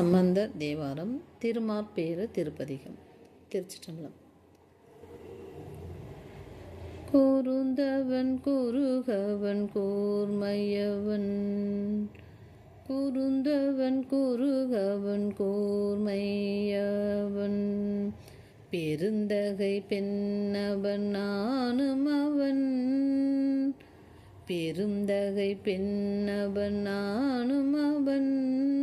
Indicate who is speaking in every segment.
Speaker 1: சம்பந்த தேவாரம் திருமாப்பேறு திருப்பதிகம். திருச்சிற்றம்பலம். கூருந்தவன் குருகவன் கூர்மையவன். குருந்தவன் குருகவன் கூர்மையவன். பெருந்தகை பெண்ணவன் நானும் அவன். பெருந்தகை பெண்ணவன் நானும் அவன்.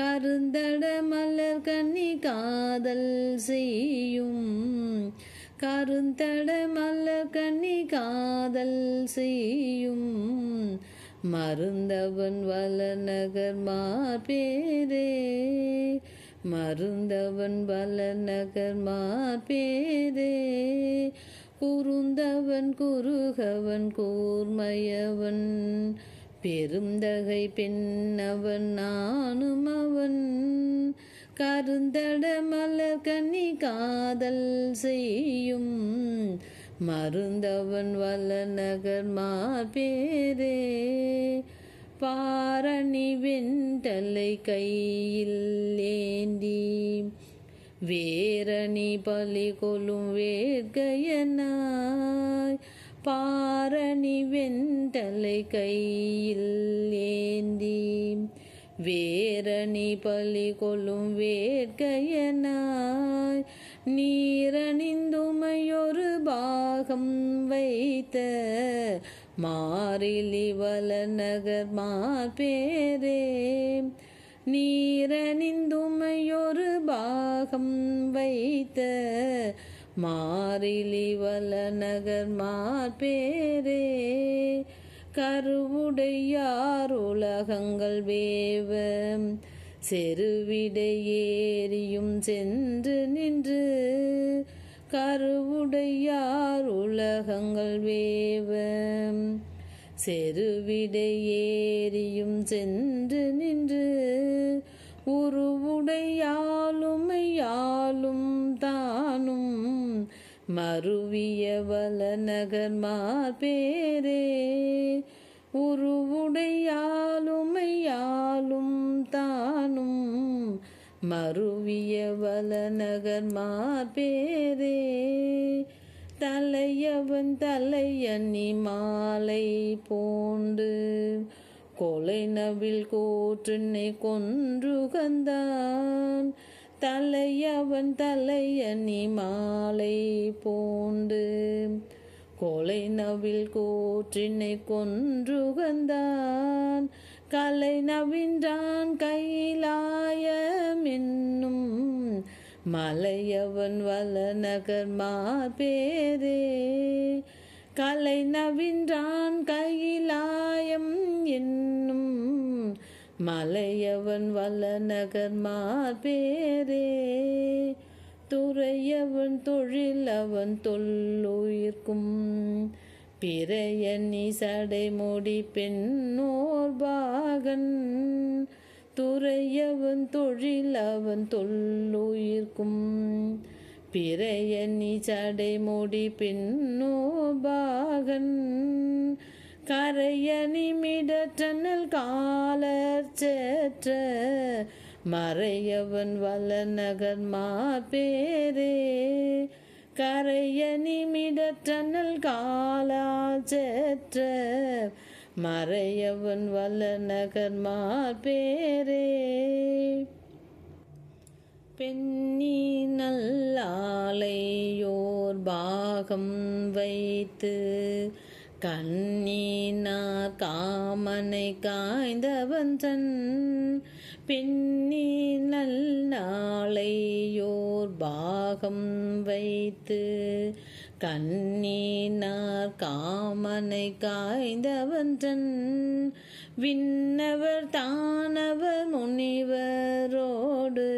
Speaker 1: கருந்தட மலர் கண்ணி காதல் செய்யும். கருந்தட மலர் கண்ணி காதல் செய்யும். மருந்தவன் வளநகர் மாபேரே. மருந்தவன் வளநகர் மாபேரே. குறுந்தவன் குறுகவன் கூர்மையவன். பெருந்தகை பெண்ணவன் நானும் அவன். கருந்தட மலர் கன்னி காதல் செய்யும் மருந்தவன் வல்லநகர் மாபேரே பாரணி வெண்டலை கையில் ஏந்தி வேரணி பலி கொலும் வேட்கையனாய் பாரணி வெண்டலை கையில் ஏந்தி வேரணி பலி கொள்ளும் வேட்கையனாய் நீரணிந்துமையொரு பாகம் வைத்த மாறிலி வல நகர் மாபேரே நீரணிந்துமையொரு பாகம் வைத்த மாறிலி வல நகர் மாபேரே கருவுடையார் உலகங்கள் வேவ. செருவிடையேறியும் சென்று நின்று கருவுடையார் உலகங்கள் வேவ. செருவிடையேறியும் சென்று நின்று உருவுடையாலுமையாலும் தானும் மருவிய வலநகர் மாபேரே உருவுடையாலுமையாலும் தானும் மருவிய வலநகர் மாபேரே தலையவன் தலையணி மாலை போண்டு கொலை நவில் கூற்றினை கொன்றுகந்தான். தலையவன் தலையணி மா பூண்டு கொலை நவில் கூற்றினை கொன்றுகந்தான் கலை நவின்றான் கைலாயம் என்னும் மலையவன் வலநகர் மாபேரே கலை நவின்றான் கையிலாயம் என்னும் மலையவன் வல நகர் மாபேரே துறையவன் தொழில் அவன் தொல்லுயிர்க்கும். பிறையணி சடைமுடி பெண்ணோர் பாகன். துறையவன் தொழில் அவன் தொல்லுயிர்க்கும். பிறையணி சடைமுடி பெண்ணோ பாகன். கரையணி மிடற்றனல் காலர் சேற்ற மறையவன் வல நகர் மாபேரே கரைய மிடற்றனல் காலாச்சற்ற மறையவன் வல்ல நகர் மாபேரே பெண்ணி நல்லாலையோர் பாகம் வைத்து கண்ணீனார் காமனை காய்ந்தவன் தன் பெண்ணி நல்லாளையோர் பாகம் வைத்து கண்ணீனார் காமனை காய்ந்தவன்றன் விண்ணவர் தானவர் முனிவரோடு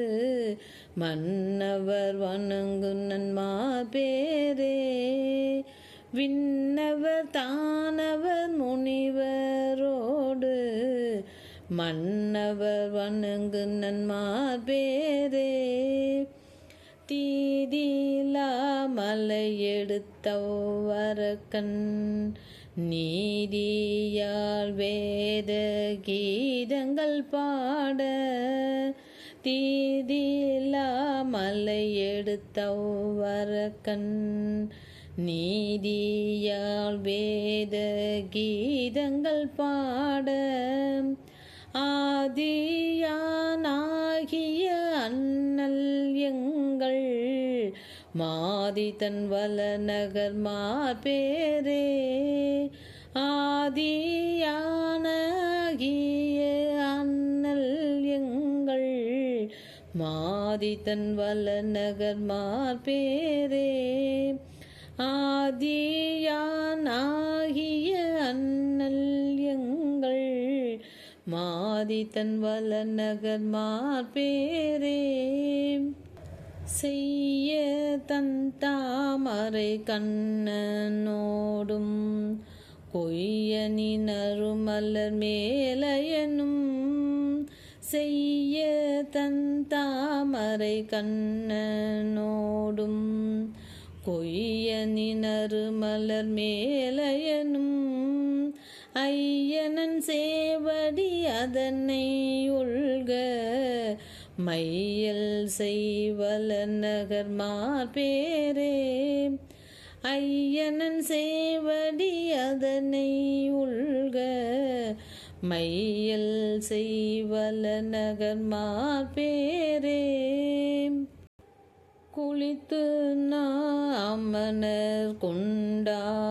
Speaker 1: மன்னவர் வணங்கு நன்மா பேரே. விண்ணவர் தான் மன்னவர் வணங்கு நன்மார்பேரே தீதிலா மலை எடுத்தவரக்கண் நீதியால் வேத கீதங்கள் பாட. தீதிலா மலை எடுத்தவரக்கண் நீதியால் வேத கீதங்கள் பாட. ஆதியானாகிய அண்ணல் எங்கள் மாதி தன் வல நகர் மார்பேரே ஆதியானாகிய அண்ணல் எங்கள் மாதி தன் வல நகர் மார்பேரே ஆதியானாகிய அண்ணல் எங்கள் மா தன் வல நகர் மார்பேரே. செய்ய தன் தாமரை கண்ணனோடும் கொய்யனி நறுமலர் மேலையனும். செய்ய தன் தாமரை கண்ணனோடும் கொய்யனி நறுமலர் மேலையனும். ஐயனன் சேவடி அதனை உள்க மையல் செய்வல நகர் மார்பேரே ஐயனன் சேவடி அதனை உள்க மையல் செய்வல நகர் மார்பேரே குளித்து நாமனர் கொண்டாக்கரென்றும்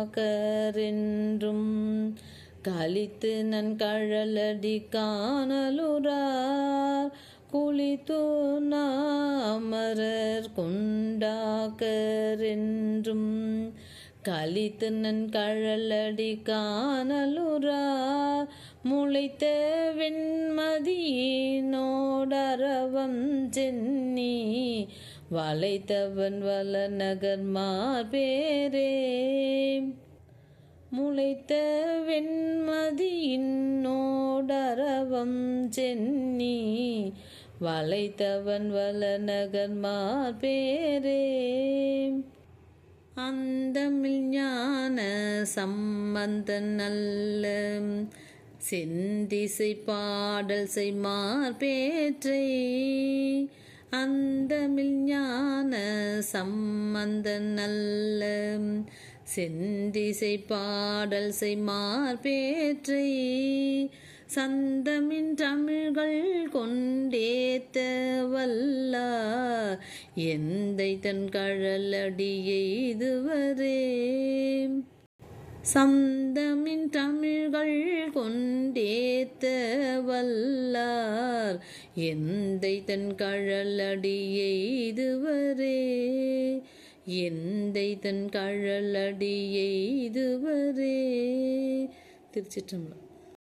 Speaker 1: கழித்து நன் கழலடி காணலுறார். குளித்து நாமரர் கொண்டாக்கரென்றும் கழித்து நன் கழலடி காணலுறார். முளைத்த வெண்மதியினோடரவம் சென்னி வளைத்தவன் வல நகர் மார்பேரே. முளைத்த வெண்மதியின்னோடரவம் சென்னி வளைத்தவன் வல நகர் மார்பேரே அந்தமில் ஞான சம்பந்தன் நல்ல செந்திசை பாடல் செய்மார் பேற்றை. அந்தமில் ஞான சம்பந்தன் நல்ல செந்திசை பாடல் செய்மார் பேற்றை சந்தமின் தமிழ்கள் கொண்டேத்த வல்லார் எந்தை தன் கழலடியை இதுவரே சந்தமின் தமிழ்கள் கொண்டேத்த வல்லார். எந்தை தன் கழலடியை இதுவரே எந்தை தன் கழலடியை இதுவரே திருச்சிற்றம்பலம்.